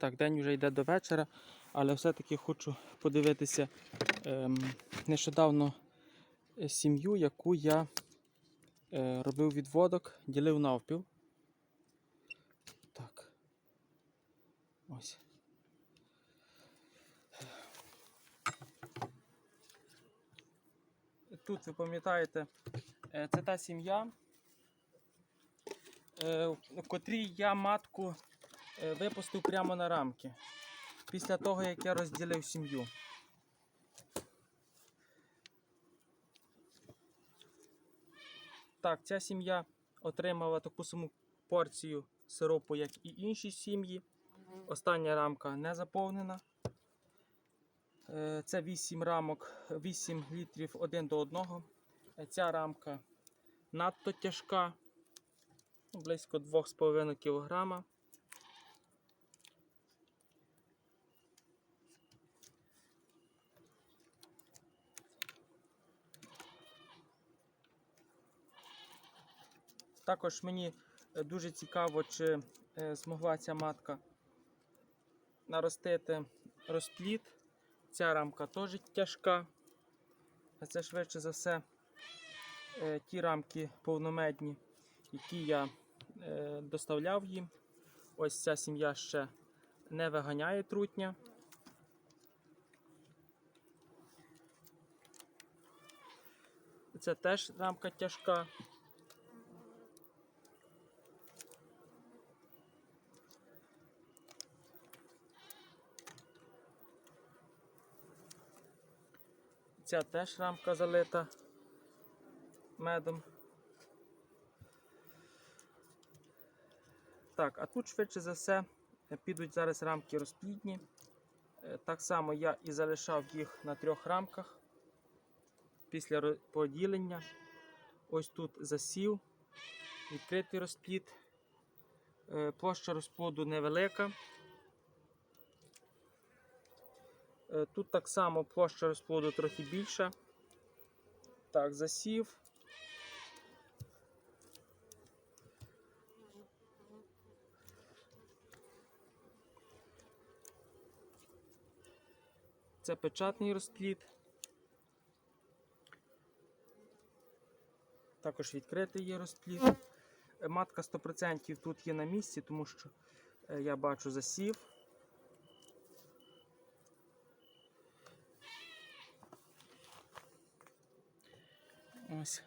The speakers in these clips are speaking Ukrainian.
Так, день вже йде до вечора, але все-таки хочу подивитися ем, нещодавно е, сім'ю, яку я е, робив відводок, ділив навпіл. Так. Ось. Тут ви пам'ятаєте, е, це та сім'я, е, в котрій я матку випустив прямо на рамки. Після того, як я розділив сім'ю. Так, ця сім'я отримала таку саму порцію сиропу, як і інші сім'ї. Остання рамка не заповнена. Е, Це 8 рамок, 8 літрів один до одного. Е, Ця рамка надто тяжка, близько 2,5 кг. Також мені е, дуже цікаво, чи е, змогла ця матка наростити розплід. Ця рамка теж тяжка. А це швидше за все е, ті рамки повномедні, які я доставляв їм. Ось ця сім'я ще не виганяє трутня. Це теж рамка тяжка. Ця теж рамка залита медом. Так, а тут швидше за все підуть зараз рамки розплідні. Е, Так само я і залишав їх на трьох рамках після поділення. Ось тут засів, відкритий розплід. Е, Площа розплоду невелика. Е, Тут так само площа розплоду трохи більша. Так, засів. Це печатний розплід. Також відкритий є розплід. Е, Матка 100% тут є на місці, тому що е, я бачу засів. Ось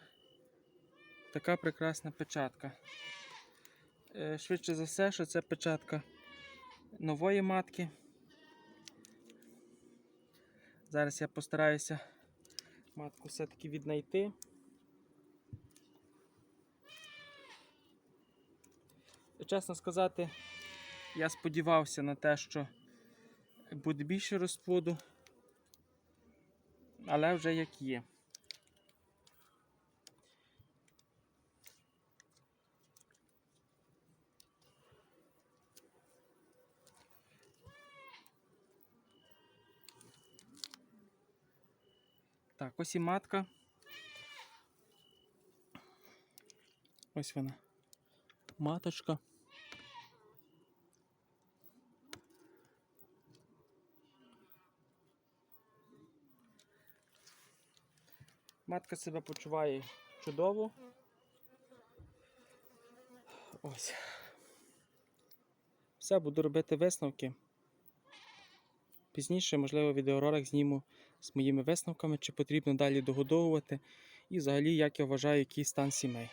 така прекрасна печатка. Е, Швидше за все, що це печатка нової матки. Зараз я постараюся матку все-таки віднайти. Чесно сказати, я сподівався на те, що буде більше розплоду, але вже як є. Так, ось і матка. Ось вона. Маточка. Матка себе почуває чудово. Ось. Все, буду робити висновки. Пізніше, можливо, відеоролик зніму з моїми висновками, чи потрібно далі догодовувати, і взагалі, як я вважаю, який стан сімей.